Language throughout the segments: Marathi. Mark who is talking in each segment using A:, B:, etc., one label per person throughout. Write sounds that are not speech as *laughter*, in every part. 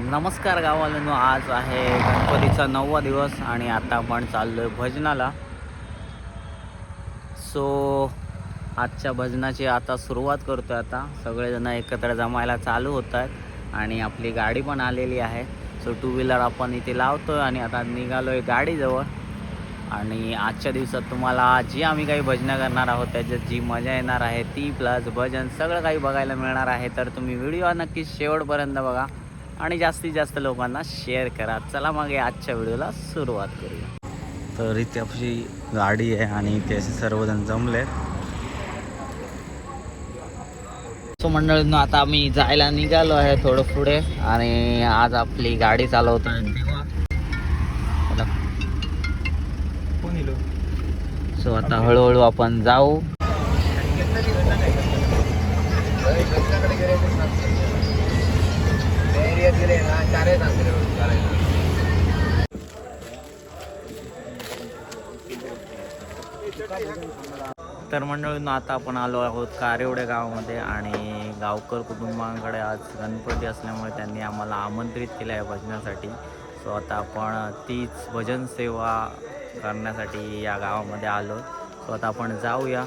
A: नमस्कार गावालनो आज आहे गणपतीचा नववा दिवस आणि आता आपण चाललो आहे भजनाला. सो आजच्या भजनाची आता सुरुवात करतो आहे आता. सगळेजण एकत्र जमायला चालू होत आहेत आणि आपली गाडी पण आलेली आहे. सो टू व्हीलर आपण इथे लावतो आहे आणि आता निघालो आहे गाडीजवळ. आणि आजच्या दिवसात तुम्हाला जी आम्ही काही भजनं करणार आहोत त्याच्यात जी मजा येणार आहे ती प्लस भजन सगळं काही बघायला मिळणार आहे तर तुम्ही व्हिडिओ नक्की शेवटपर्यंत बघा. आणि जास्तीत जास्त लोकांना शेअर करा. चला मग या आजच्या व्हिडिओला सुरुवात करूया. तर इथे आपली गाडी आहे आणि इथे असे सर्वजण जमले सो मंडळींनो आता आम्ही जायला निघालो आहे थोडं पुढे आणि आज आपली गाडी चालवतो सो आता हळूहळू आपण जाऊ. तर मंडळींनो आता आपण आलो आहोत कारेवडे गावामध्ये आणि गावकर कुटुंबांकडे आज गणपती असल्यामुळे त्यांनी आम्हाला आमंत्रित केलं आहे भजनासाठी. सो आता आपण तीच भजन सेवा करण्यासाठी या गावामध्ये आलो. सो आता आपण जाऊया.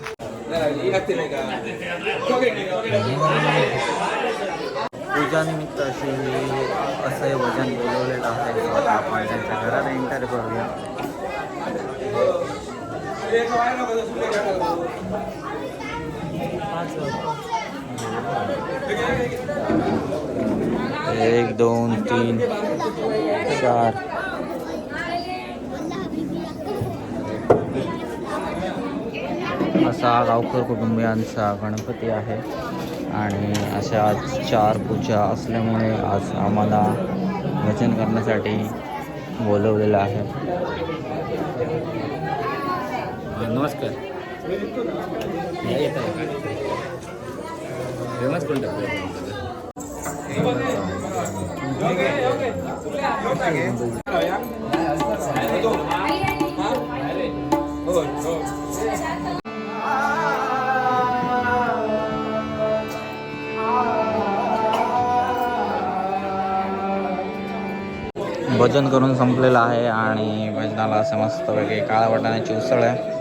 A: पूजानिमित्त अशी असं हे भजन बोलवलेलं आहे. आपण त्यांच्या घरात एंटर करूया. एक दोन तीन चार. असा गावकर कुटुंबियांचा गणपती आहे. आणि अशा चार पूजा असल्यामुळे आज आम्हाला भजन करण्यासाठी बोलवलेलं आहे. नमस्कार. फेमस कोण भजन करून संपलेलं आहे आणि भजनाला असं मस्त वगैरे काळा वाटाण्याची उसळ आहे.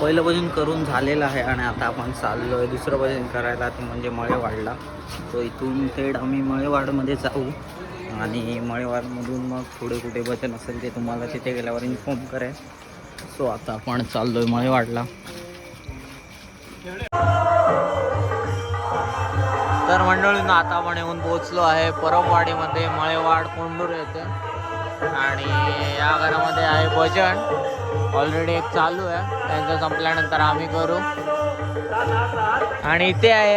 A: पहिलं भजन करून झालेलं आहे आणि आता आपण चाललो आहे दुसरं भजन करायला ते म्हणजे मळेवाडला. तो इथून थेट आम्ही मळेवाडमध्ये जाऊ आणि मळेवाडमधून मग पुढे कुठे भजन असेल ते तुम्हाला तिथे गेल्यावर इन्फॉर्म करेल सो आता आपण चाललो आहे मळेवाडला. मंडळींना आता पण येऊन पोहोचलो आहे. परबवाडीमध्ये मळेवाड कोंडूर येथे. आणि या घरामध्ये आहे भजन. ऑलरेडी एक चालू आहे. त्यांचं संपल्यानंतर आम्ही करू. आणि इथे आहे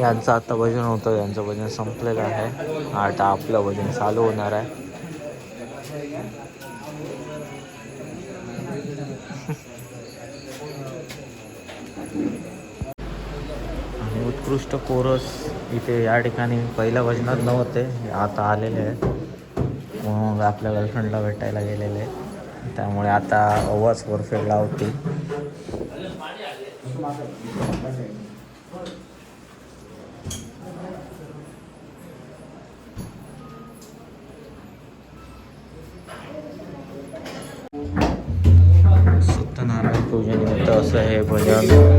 A: यांचं आता भजन होतं. यांचं भजन संपलेलं आहे. आता आपलं भजन चालू होणार आहे. आणि उत्कृष्ट कोरस इथे या ठिकाणी पहिल्या भजनात नव्हते आता आलेले आहेत. मग आपल्या गर्लफ्रेंडला भेटायला गेलेले त्यामुळे आता आवाज परफेक्टला लावते सत्यनारायण पूजेनिमित्त असं हे भजन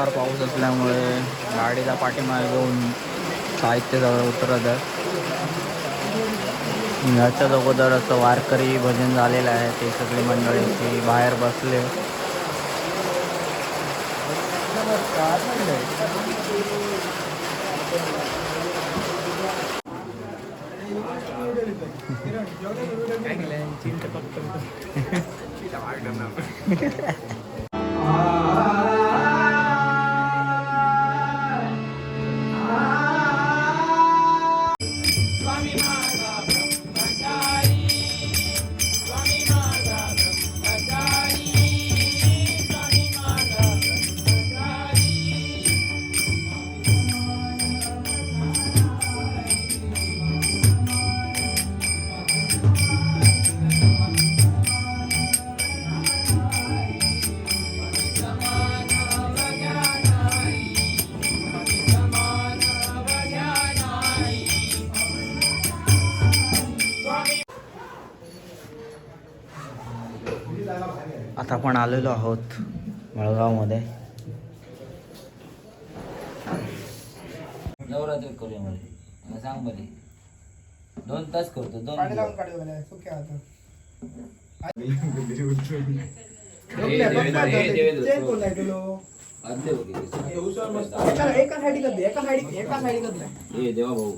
A: जोरदार पाऊस असल्यामुळे गाडीला पाठीमागे घेऊन साहित्य जवळ उतरत आहे. ह्याच्याच अगोदर असं वारकरी भजन झालेलं आहे. ते सगळी मंडळी ती बाहेर बसले. *laughs* आता आपण आलेलो आहोत मळगावमध्ये
B: नवरात्री करूया मध्ये मला सांगमध्ये दोन तास करतो दोन
C: लावून. काढी सुक्या. चेक कोण आहे तुलो? एका एका साईडी कर दे, एका साईडी एका साईडी कर दे.
B: देवा भाऊ